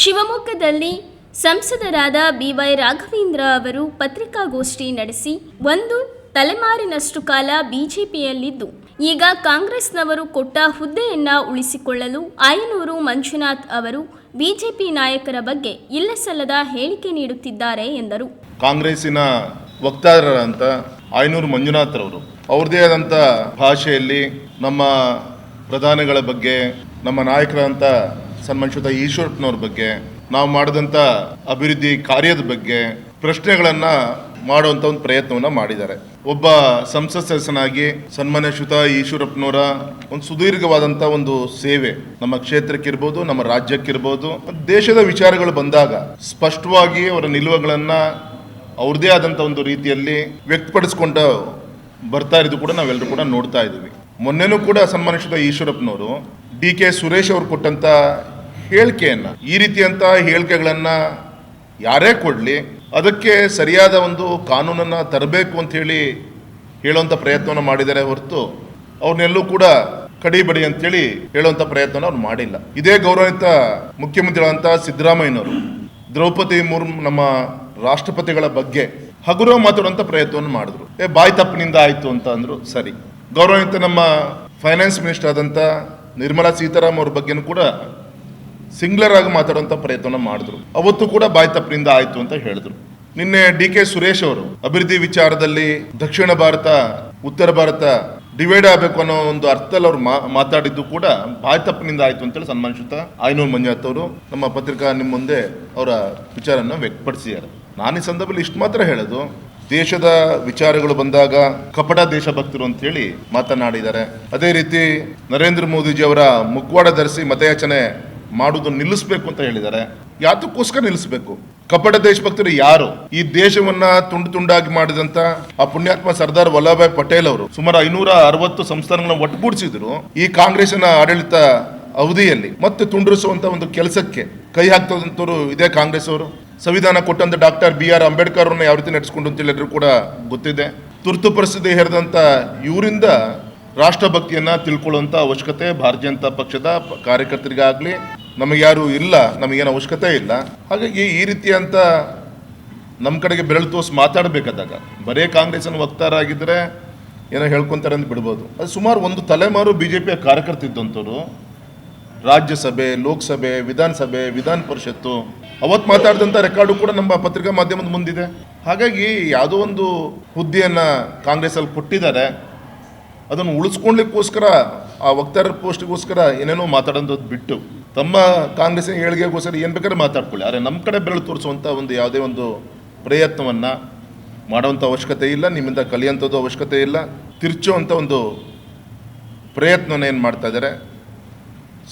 ಶಿವಮೊಗ್ಗದಲ್ಲಿ ಸಂಸದರಾದ ಬಿವೈ ರಾಘವೇಂದ್ರ ಅವರು ಪತ್ರಿಕಾಗೋಷ್ಠಿ ನಡೆಸಿ ಒಂದು ತಲೆಮಾರಿನಷ್ಟು ಕಾಲ ಬಿಜೆಪಿಯಲ್ಲಿದ್ದು, ಈಗ ಕಾಂಗ್ರೆಸ್ನವರು ಕೊಟ್ಟ ಹುದ್ದೆಯನ್ನ ಉಳಿಸಿಕೊಳ್ಳಲು ಆಯನೂರು ಮಂಜುನಾಥ್ ಅವರು ಬಿಜೆಪಿ ನಾಯಕರ ಬಗ್ಗೆ ಇಲ್ಲಸಲ್ಲದ ಹೇಳಿಕೆ ನೀಡುತ್ತಿದ್ದಾರೆ ಎಂದರು. ಕಾಂಗ್ರೆಸ್ಸಿನ ವಕ್ತಾರರಂತ ಆಯನೂರು ಮಂಜುನಾಥ್ರವರು ಅವ್ರದೇ ಆದಂಥ ಭಾಷೆಯಲ್ಲಿ ನಮ್ಮ ಪ್ರಧಾನಿಗಳ ಬಗ್ಗೆ ನಮ್ಮ ನಾಯಕರಂತ ಸನ್ಮಾನಿಸಿದ ಈಶ್ವರಪ್ಪನವ್ರ ಬಗ್ಗೆ, ನಾವು ಮಾಡಿದಂಥ ಅಭಿವೃದ್ಧಿ ಕಾರ್ಯದ ಬಗ್ಗೆ ಪ್ರಶ್ನೆಗಳನ್ನ ಮಾಡುವಂಥ ಒಂದು ಪ್ರಯತ್ನವನ್ನ ಮಾಡಿದ್ದಾರೆ. ಒಬ್ಬ ಸಂಸತ್ ಸದಸ್ಯನಾಗಿ ಸನ್ಮಾನ್ಯಶ್ಯುತ ಈಶ್ವರಪ್ಪನವರ ಒಂದು ಸುದೀರ್ಘವಾದಂಥ ಒಂದು ಸೇವೆ ನಮ್ಮ ಕ್ಷೇತ್ರಕ್ಕಿರ್ಬೋದು, ನಮ್ಮ ರಾಜ್ಯಕ್ಕಿರ್ಬೋದು, ದೇಶದ ವಿಚಾರಗಳು ಬಂದಾಗ ಸ್ಪಷ್ಟವಾಗಿ ಅವರ ನಿಲುವುಗಳನ್ನು ಅವ್ರದ್ದೇ ಆದಂಥ ಒಂದು ರೀತಿಯಲ್ಲಿ ವ್ಯಕ್ತಪಡಿಸ್ಕೊಂಡು ಬರ್ತಾ ಇರೋದು ಕೂಡ ನಾವೆಲ್ಲರೂ ಕೂಡ ನೋಡ್ತಾ ಇದ್ದೀವಿ. ಮೊನ್ನೆನೂ ಕೂಡ ಸನ್ಮಾನಿಸಿದ ಈಶ್ವರಪ್ಪನವರು ಡಿ ಕೆ ಸುರೇಶ್ ಅವರು ಕೊಟ್ಟಂತ ಹೇಳಿಕೆಯನ್ನ. ಈ ರೀತಿಯಂತ ಹೇಳಿಕೆಗಳನ್ನ ಯಾರೇ ಕೊಡಲಿ, ಅದಕ್ಕೆ ಸರಿಯಾದ ಒಂದು ಕಾನೂನನ್ನ ತರಬೇಕು ಅಂತ ಹೇಳಿ ಹೇಳುವಂತ ಪ್ರಯತ್ನವನ್ನು ಮಾಡಿದ್ದಾರೆ ಹೊರತು ಅವ್ರನ್ನೆಲ್ಲೂ ಕೂಡ ಕಡಿಬಡಿ ಅಂತೇಳಿ ಹೇಳುವಂತ ಪ್ರಯತ್ನ ಅವ್ರು ಮಾಡಿಲ್ಲ. ಇದೇ ಗೌರವಿತ ಮುಖ್ಯಮಂತ್ರಿಗಳಂತ ಸಿದ್ದರಾಮಯ್ಯನವರು ದ್ರೌಪದಿ ಮುರ್ಮು ನಮ್ಮ ರಾಷ್ಟ್ರಪತಿಗಳ ಬಗ್ಗೆ ಹಗುರ ಮಾತಾಡುವಂತ ಪ್ರಯತ್ನವನ್ನು ಮಾಡಿದ್ರು. ಏ, ಬಾಯಿ ತಪ್ಪಿನಿಂದ ಆಯ್ತು ಅಂತ ಅಂದ್ರು, ಸರಿ. ಗೌರವಿತ ನಮ್ಮ ಫೈನಾನ್ಸ್ ಮಿನಿಸ್ಟರ್ ಆದಂತ ನಿರ್ಮಲಾ ಸೀತಾರಾಮ್ ಅವ್ರ ಬಗ್ಗೆನೂ ಕೂಡ ಸಿಂಗ್ಲರ್ ಆಗಿ ಮಾತಾಡುವಂತ ಪ್ರಯತ್ನ ಮಾಡಿದ್ರು. ಅವತ್ತು ಕೂಡ ಬಾಯಿ ತಪ್ಪಿನಿಂದ ಆಯ್ತು ಅಂತ ಹೇಳಿದ್ರು. ನಿನ್ನೆ ಡಿ ಕೆ ಸುರೇಶ್ ಅವರು ಅಭಿವೃದ್ಧಿ ವಿಚಾರದಲ್ಲಿ ದಕ್ಷಿಣ ಭಾರತ, ಉತ್ತರ ಭಾರತ ಡಿವೈಡ್ ಆಗಬೇಕು ಅನ್ನೋ ಒಂದು ಅರ್ಥದಲ್ಲಿ ಅವ್ರು ಮಾತಾಡಿದ್ದು ಕೂಡ ಬಾಯಿ ತಪ್ಪಿನಿಂದ ಆಯ್ತು ಅಂತೇಳಿ ಸನ್ಮಾನಿಸುತ್ತ ಆಯ್ನೂರು ಮಂಜುನಾಥ್ ಅವರು ನಮ್ಮ ಪತ್ರಿಕಾ ನಿಮ್ಮ ಮುಂದೆ ಅವರ ವಿಚಾರನ ವ್ಯಕ್ತಪಡಿಸಿದ್ದಾರೆ. ನಾನು ಈ ಸಂದರ್ಭದಲ್ಲಿ ಇಷ್ಟು ಮಾತ್ರ ಹೇಳೋದು, ದೇಶದ ವಿಚಾರಗಳು ಬಂದಾಗ ಕಪಟ ದೇಶಭಕ್ತರು ಅಂತ ಹೇಳಿ ಮಾತನಾಡಿದ್ದಾರೆ. ಅದೇ ರೀತಿ ನರೇಂದ್ರ ಮೋದಿಜಿ ಅವರ ಮುಖವಾಡ ಧರಿಸಿ ಮತಯಾಚನೆ ಮಾಡುವುದು ನಿಲ್ಲಿಸಬೇಕು ಅಂತ ಹೇಳಿದ್ದಾರೆ. ಯಾತಕ್ಕೋಸ್ಕರ ನಿಲ್ಲಿಸಬೇಕು? ಕಪಟ ದೇಶಭಕ್ತರು ಯಾರು? ಈ ದೇಶವನ್ನ ತುಂಡು ತುಂಡಾಗಿ ಮಾಡಿದಂತ ಆ ಪುಣ್ಯಾತ್ಮ ಸರ್ದಾರ್ ವಲ್ಲಭಾಯ್ ಪಟೇಲ್ ಅವರು ಸುಮಾರು ಐನೂರ ಅರವತ್ತು ಸಂಸ್ಥಾನಗಳನ್ನ ಒಟ್ಟುಗೂಡಿಸಿದ್ರು ಈ ಕಾಂಗ್ರೆಸ್ನ ಆಡಳಿತ ಅವಧಿಯಲ್ಲಿ. ಮತ್ತೆ ತುಂಡರಿಸುವಂತ ಒಂದು ಕೆಲಸಕ್ಕೆ ಕೈ ಹಾಕ್ತದಂತವರು ಇದೇ ಕಾಂಗ್ರೆಸ್ ಅವರು. ಸಂವಿಧಾನ ಕೊಟ್ಟಂತ ಡಾಕ್ಟರ್ ಬಿ ಆರ್ ಅಂಬೇಡ್ಕರ್ ಅವ್ರನ್ನ ಯಾವ ರೀತಿ ನಡೆಸ್ಕೊಂಡು ಅಂತ ಹೇಳಿದ್ರು ಕೂಡ ಗೊತ್ತಿದೆ. ತುರ್ತು ಪರಿಸ್ಥಿತಿ ಹೇರಿದಂತ ಇವರಿಂದ ರಾಷ್ಟ್ರಭಕ್ತಿಯನ್ನ ತಿಳ್ಕೊಳ್ಳುವಂತ ಅವಶ್ಯಕತೆ ಭಾರತೀಯ ಜನತಾ ಪಕ್ಷದ ಕಾರ್ಯಕರ್ತರಿಗಾಗಲಿ ನಮಗೆ ಯಾರು ಇಲ್ಲ, ನಮಗೇನು ಅವಶ್ಯಕತೆ ಇಲ್ಲ. ಹಾಗಾಗಿ ಈ ರೀತಿ ಅಂತ ನಮ್ಮ ಕಡೆಗೆ ಬೆರಳು ತೋರಿಸಿ ಮಾತಾಡಬೇಕಾದಾಗ, ಬರೇ ಕಾಂಗ್ರೆಸ್ನ ವಕ್ತಾರ ಆಗಿದ್ರೆ ಏನೋ ಹೇಳ್ಕೊತಾರೆ ಅಂತ ಬಿಡ್ಬೋದು. ಅದು ಸುಮಾರು ಒಂದು ತಲೆಮಾರು ಬಿ ಜೆ ಪಿಯ ಕಾರ್ಯಕರ್ತಿದ್ದಂಥವ್ರು, ರಾಜ್ಯಸಭೆ, ಲೋಕಸಭೆ, ವಿಧಾನಸಭೆ, ವಿಧಾನ ಪರಿಷತ್ತು, ಅವತ್ತು ಮಾತಾಡಿದಂಥ ರೆಕಾರ್ಡು ಕೂಡ ನಮ್ಮ ಪತ್ರಿಕಾ ಮಾಧ್ಯಮದ ಮುಂದಿದೆ. ಹಾಗಾಗಿ ಯಾವುದೋ ಒಂದು ಹುದ್ದೆಯನ್ನು ಕಾಂಗ್ರೆಸ್ಸಲ್ಲಿ ಕೊಟ್ಟಿದ್ದಾರೆ, ಅದನ್ನು ಉಳಿಸ್ಕೊಳ್ಲಿಕ್ಕೋಸ್ಕರ ಆ ವಕ್ತಾರರ ಪೋಸ್ಟ್ಗೋಸ್ಕರ ಏನೇನೋ ಮಾತಾಡೋದು ಬಿಟ್ಟು ತಮ್ಮ ಕಾಂಗ್ರೆಸ್ಸಿನ ಏಳಿಗೆಗೋಸ್ಕರ ಏನು ಬೇಕಾದ್ರೆ ಮಾತಾಡ್ಕೊಳ್ಳಿ. ಆದರೆ ನಮ್ಮ ಕಡೆ ಬೆರಳು ತೋರಿಸುವಂಥ ಒಂದು ಯಾವುದೇ ಒಂದು ಪ್ರಯತ್ನವನ್ನು ಮಾಡುವಂಥ ಅವಶ್ಯಕತೆ ಇಲ್ಲ, ನಿಮ್ಮಿಂದ ಕಲಿಯುವಂಥದ್ದು ಅವಶ್ಯಕತೆ ಇಲ್ಲ ತಿರ್ಚುವಂಥ ಒಂದು ಪ್ರಯತ್ನನ ಏನು ಮಾಡ್ತಾ ಇದ್ದಾರೆ.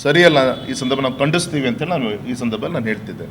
ಸರಿಯಲ್ಲ, ಈ ಸಂದರ್ಭ ನಾವು ಖಂಡಿಸ್ತೀವಿ ಅಂತ ನಾನು ಈ ಸಂದರ್ಭದಲ್ಲಿ ನಾನು ಹೇಳ್ತಿದ್ದೆ